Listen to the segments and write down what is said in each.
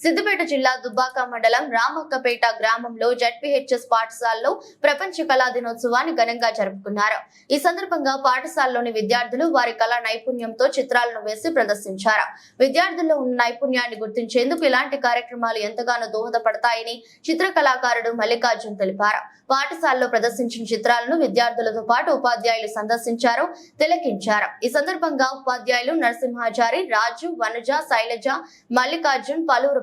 Siddipet జిల్లా దుబ్బాక మండలం రామక్కపేట గ్రామంలో జడ్పీహెచ్ఎస్ పాఠశాలలో ప్రపంచ కళా దినోత్సవాన్ని ఘనంగా జరుపుకున్నారు. ఈ సందర్భంగా పాఠశాలలోని విద్యార్థులు వారి కళా నైపుణ్యంతో చిత్రాలను వేసి ప్రదర్శించారు. విద్యార్థుల్లో ఉన్న నైపుణ్యాన్ని గుర్తించేందుకు ఇలాంటి కార్యక్రమాలు ఎంతగానో దోహదపడతాయని చిత్ర కళాకారుడు మల్లికార్జున్ తెలిపారు. పాఠశాలలో ప్రదర్శించిన చిత్రాలను విద్యార్థులతో పాటు ఉపాధ్యాయులు సందర్శించారు తిలకించారు. ఈ సందర్భంగా ఉపాధ్యాయులు నరసింహాచారి రాజు వనజ శైలజ మల్లికార్జున్ పలువురు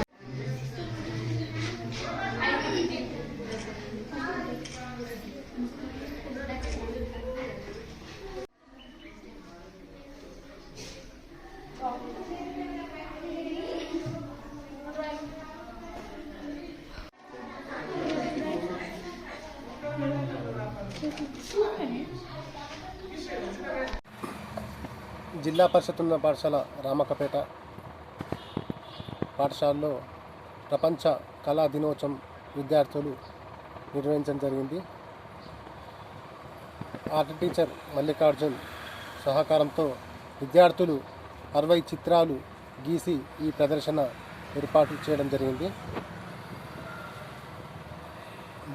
జిల్లా పరిషత్ ఉన్న పాఠశాల రామకపేట. పాఠశాలలో ప్రపంచ కళా దినోత్సవం విద్యార్థులు నిర్వహించడం జరిగింది. ఆర్ట్ టీచర్ మల్లికార్జున్ సహకారంతో విద్యార్థులు అరవై చిత్రాలు గీసి ఈ ప్రదర్శన ఏర్పాటు చేయడం జరిగింది.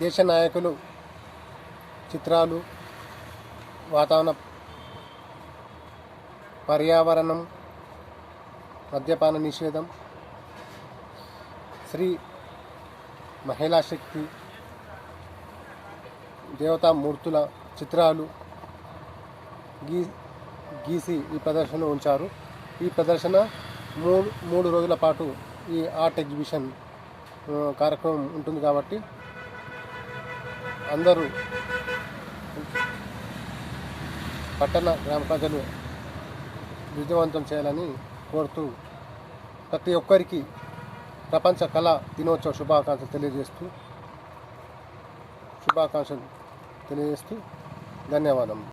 దేశ నాయకులు చిత్రాలు వాతావరణ పర్యావరణం మద్యపాన నిషేధం శ్రీ మహిళా శక్తి దేవతామూర్తుల చిత్రాలు గీ గీసి ఈ ప్రదర్శన ఉంచారు. ఈ ప్రదర్శన మూడు మూడు రోజుల పాటు ఈ ఆర్ట్ ఎగ్జిబిషన్ కార్యక్రమం ఉంటుంది కాబట్టి అందరూ పట్టణ గ్రామ ప్రజలు విజయవంతం చేయాలని కోరుతూ ప్రతి ఒక్కరికి ప్రపంచ కళా దినోత్సవ శుభాకాంక్షలు తెలియజేస్తూ శుభాకాంక్షలు తెలియజేస్తూ ధన్యవాదం